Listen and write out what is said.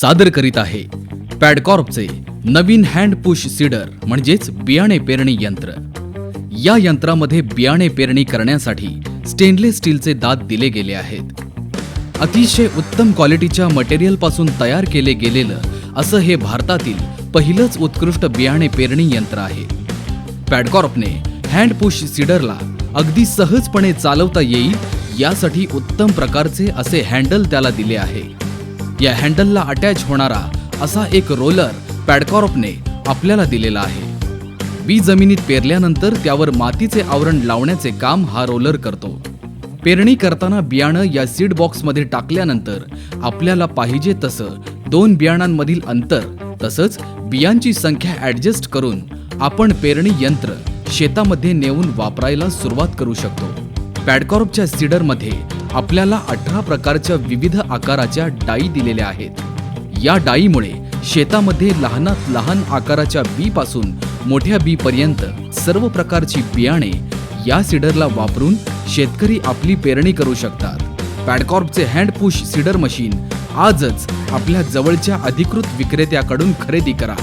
सादर करीत आहे. पॅडकॉर्पचे नवीन हँड पुश सीडर म्हणजेच बियाणे पेरणी यंत्र. या यंत्रामध्ये बियाणे पेरणी करण्यासाठी स्टेनलेस स्टीलचे दात दिले गेले आहेत. अतिशय उत्तम क्वालिटीच्या मटेरियलपासून तयार केले गेलेलं असं हे भारतातील पहिलंच उत्कृष्ट बियाणे पेरणी यंत्र आहे. पॅडकॉर्पने हँड पुश सीडरला अगदी सहजपणे चालवता येईल यासाठी उत्तम प्रकारचे असे हँडल त्याला दिले आहे. या हँडलला अटॅच होणारा असा एक रोलर पॅडकॉर्पने आपल्याला दिलेला आहे. बी जमिनीत पेरल्यानंतर त्यावर मातीचे आवरण लावण्याचे काम हा रोलर करतो. पेरणी करताना बियाणं या सीड बॉक्समध्ये टाकल्यानंतर आपल्याला पाहिजे तसं दोन बियाणांमधील अंतर तसंच बियांची संख्या ॲडजस्ट करून आपण पेरणी यंत्र शेतामध्ये नेऊन वापरायला सुरुवात करू शकतो. पॅडकॉर्पच्या सीडरमध्ये आपल्याला अठरा प्रकारच्या विविध आकाराच्या डाई दिलेल्या आहेत. या डाईमुळे शेतामध्ये लहानात लहान आकाराच्या बी पासून मोठ्या बीपर्यंत सर्व प्रकारची बियाणे या सीडरला वापरून शेतकरी आपली पेरणी करू शकतात. पॅडकॉर्पचे हँड पुश सीडर मशीन आजच आपल्या जवळच्या अधिकृत विक्रेत्याकडून खरेदी करा.